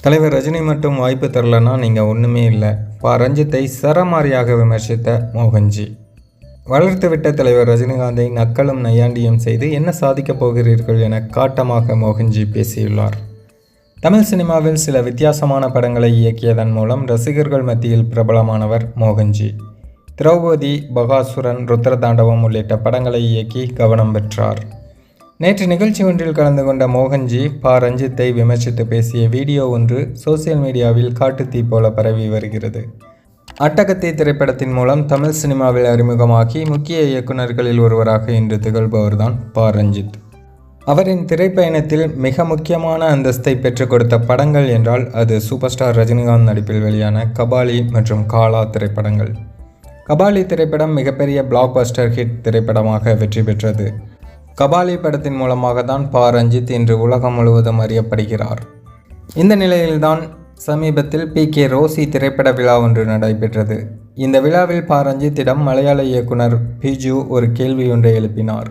தலைவர் ரஜினி மட்டும் வாய்ப்பு தரலன்னா நீங்கள் ஒன்றுமே இல்லை. பா. ரஞ்சித்தை சரமாரியாக விமர்சித்த மோகன்ஜி. வளர்த்துவிட்ட தலைவர் ரஜினிகாந்தை நக்கலும் நையாண்டியும் செய்து என்ன சாதிக்கப் போகிறீர்கள் என காட்டமாக மோகன்ஜி பேசியுள்ளார். தமிழ் சினிமாவில் சில வித்தியாசமான படங்களை இயக்கியதன் மூலம் ரசிகர்கள் மத்தியில் பிரபலமானவர் மோகன்ஜி. திரௌபதி பகாசுரன் ருத்ரதாண்டவம் உள்ளிட்ட படங்களை இயக்கி கவனம் பெற்றார். நேற்று நிகழ்ச்சி ஒன்றில் கலந்து கொண்ட மோகன்ஜி பா. ரஞ்சித்தை விமர்சித்து பேசிய வீடியோ ஒன்று சோசியல் மீடியாவில் காட்டுத்தீ போல பரவி வருகிறது. அட்டகத்தி திரைப்படத்தின் மூலம் தமிழ் சினிமாவில் அறிமுகமாகி முக்கிய இயக்குநர்களில் ஒருவராக இன்று திகழ்பவர்தான் பா. ரஞ்சித். அவரின் திரைப்பயணத்தில் மிக முக்கியமான அந்தஸ்தை பெற்றுக் கொடுத்த படங்கள் என்றால் அது சூப்பர் ஸ்டார் ரஜினிகாந்த் நடிப்பில் வெளியான கபாலி மற்றும் காலா திரைப்படங்கள். கபாலி திரைப்படம் மிகப்பெரிய பிளாக் பஸ்டர் ஹிட் திரைப்படமாக வெற்றி பெற்றது. கபாலி படத்தின் மூலமாக தான் பா. ரஞ்சித் இன்று உலகம் முழுவதும் அறியப்படுகிறார். இந்த நிலையில்தான் சமீபத்தில் பி. கே. ரோசி திரைப்பட விழா ஒன்று நடைபெற்றது. இந்த விழாவில் பா. ரஞ்சித்திடம் மலையாள இயக்குனர் பிஜு ஒரு கேள்வி ஒன்றை எழுப்பினார்.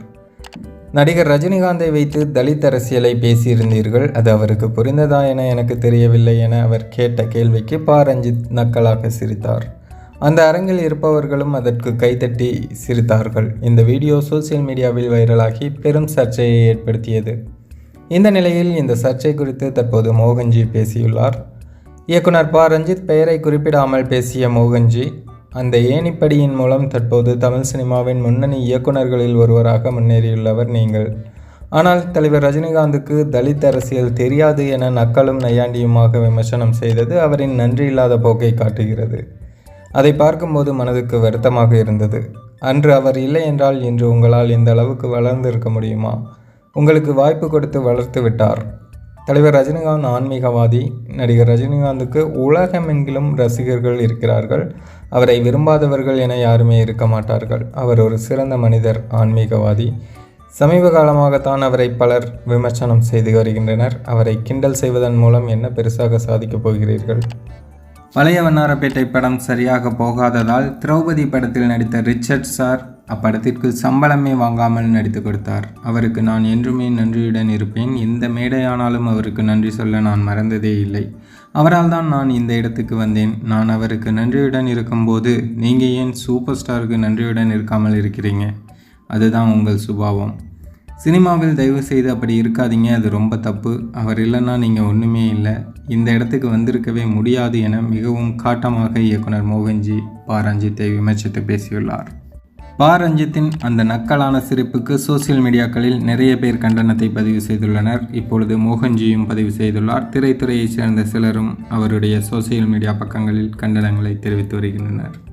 நடிகர் ரஜினிகாந்தை வைத்து தலித் அரசியலை பேசியிருந்தீர்கள் அது அவருக்கு புரிந்ததா என எனக்கு தெரியவில்லை என அவர் கேட்ட கேள்விக்கு பா. ரஞ்சித் நக்கலாக சிரித்தார். அந்த அரங்கில் இருப்பவர்களும் அதற்கு கைத்தட்டி சிரித்தார்கள். இந்த வீடியோ சோசியல் மீடியாவில் வைரலாகி பெரும் சர்ச்சையை ஏற்படுத்தியது. இந்த நிலையில் இந்த சர்ச்சை குறித்து தற்போது மோகன்ஜி பேசியுள்ளார். இயக்குனர் ப ரஞ்சித் பெயரை குறிப்பிடாமல் பேசிய மோகன்ஜி அந்த ஏணிப்படியின் மூலம் தற்போது தமிழ் சினிமாவின் முன்னணி இயக்குநர்களில் ஒருவராக முன்னேறியுள்ளவர் நீங்கள். ஆனால் தலைவர் ரஜினிகாந்துக்கு தலித் அரசியல் தெரியாது என நக்கலும் நையாண்டியுமாக விமர்சனம் செய்தது அவரின் நன்றியில்லாத போக்கை காட்டுகிறது. அதை பார்க்கும்போது மனதுக்கு வருத்தமாக இருந்தது. அன்று அவர் இல்லை என்றால் இன்று உங்களால் இந்த அளவுக்கு வளர்ந்திருக்க முடியுமா? உங்களுக்கு வாய்ப்பு கொடுத்து வளர்த்து விட்டார். தலைவர் ரஜினிகாந்த் ஆன்மீகவாதி. நடிகர் ரஜினிகாந்துக்கு உலகமெங்கிலும் ரசிகர்கள் இருக்கிறார்கள். அவரை விரும்பாதவர்கள் என யாருமே இருக்க மாட்டார்கள். அவர் ஒரு சிறந்த மனிதர் ஆன்மீகவாதி. சமீப காலமாகத்தான் அவரை பலர் விமர்சனம் செய்து வருகின்றனர். அவரை கிண்டல் செய்வதன் மூலம் என்ன பெருசாக சாதிக்கப் போகிறீர்கள்? பழைய வண்ணாரப்பேட்டை படம் சரியாக போகாததால் திரௌபதி படத்தில் நடித்த ரிச்சர்ட் சார் அப்படத்திற்கு சம்பளமே வாங்காமல் நடித்து கொடுத்தார். அவருக்கு நான் என்றுமே நன்றியுடன் இருப்பேன். எந்த மேடையானாலும் அவருக்கு நன்றி சொல்ல நான் மறந்ததே இல்லை. அவரால் தான் நான் இந்த இடத்துக்கு வந்தேன். நான் அவருக்கு நன்றியுடன் இருக்கும்போது நீங்கள் ஏன் சூப்பர் ஸ்டாருக்கு நன்றியுடன் இருக்காமல் இருக்கிறீங்க? அதுதான் உங்கள் சுபாவம். சினிமாவில் தயவு செய்து அப்படி இருக்காதீங்க அது ரொம்ப தப்பு. அவர் இல்லைன்னா நீங்கள் ஒன்றுமே இல்லை. இந்த இடத்துக்கு வந்திருக்கவே முடியாது என மிகவும் காட்டமாக இயக்குனர் மோகன்ஜி பா. ரஞ்சித்தை விமர்சித்து பேசியுள்ளார். பா. ரஞ்சித்தின் அந்த நக்கலான சிரிப்புக்கு சோசியல் மீடியாக்களில் நிறைய பேர் கண்டனத்தை பதிவு செய்துள்ளனர். இப்பொழுது மோகன்ஜியும் பதிவு செய்துள்ளார். திரைத்துறையைச் சேர்ந்த சிலரும் அவருடைய சோசியல் மீடியா பக்கங்களில் கண்டனங்களை தெரிவித்து வருகின்றனர்.